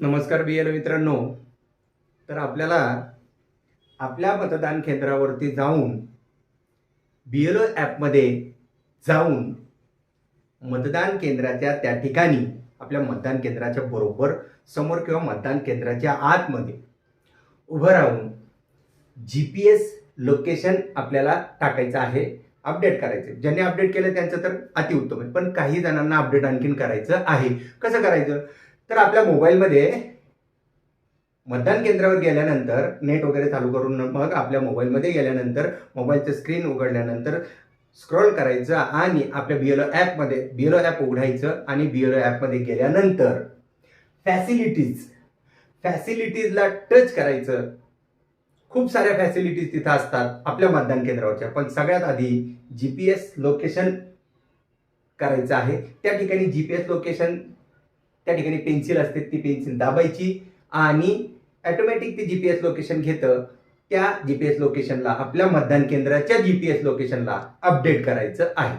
नमस्कार बी एल मित्रांनो. तर आपल्याला आपल्या मतदान केंद्रावरती जाऊन बी एल ओ ॲपमध्ये जाऊन मतदान केंद्राच्या त्या ठिकाणी आपल्या मतदान केंद्राच्या बरोबर समोर किंवा मतदान केंद्राच्या आतमध्ये उभं राहून जी पी एस लोकेशन आपल्याला टाकायचं आहे अपडेट करायचं. ज्यांनी अपडेट केलं त्यांचं तर अतिउत्तम आहे. पण काही जणांना अपडेट आणखीन करायचं आहे. कसं करायचं? तर आपल्या मोबाईलमध्ये मतदान केंद्रावर गेल्यानंतर नेट वगैरे चालू करून मग आपल्या मोबाईलमध्ये गेल्यानंतर मोबाईलचं स्क्रीन उघडल्यानंतर स्क्रोल करायचं आणि आपल्या बीएलओ ॲपमध्ये बीएलओ ॲप उघडायचं आणि बीएलओ ॲपमध्ये गेल्यानंतर फॅसिलिटीज फॅसिलिटीजला टच करायचं. खूप साऱ्या फॅसिलिटीज तिथं असतात आपल्या मतदान केंद्रावरच्या पण सगळ्यात आधी जी पी एस लोकेशन करायचं आहे. त्या ठिकाणी जी पी एस लोकेशन त्या ठिकाणी पेन्सिल असते ती पेन्सिल दाबायची आणि ॲटोमॅटिक ते जी पी एस लोकेशन घेतं. त्या जी पी एस लोकेशनला आपल्या मतदान केंद्राच्या जी पी एस लोकेशनला अपडेट करायचं आहे.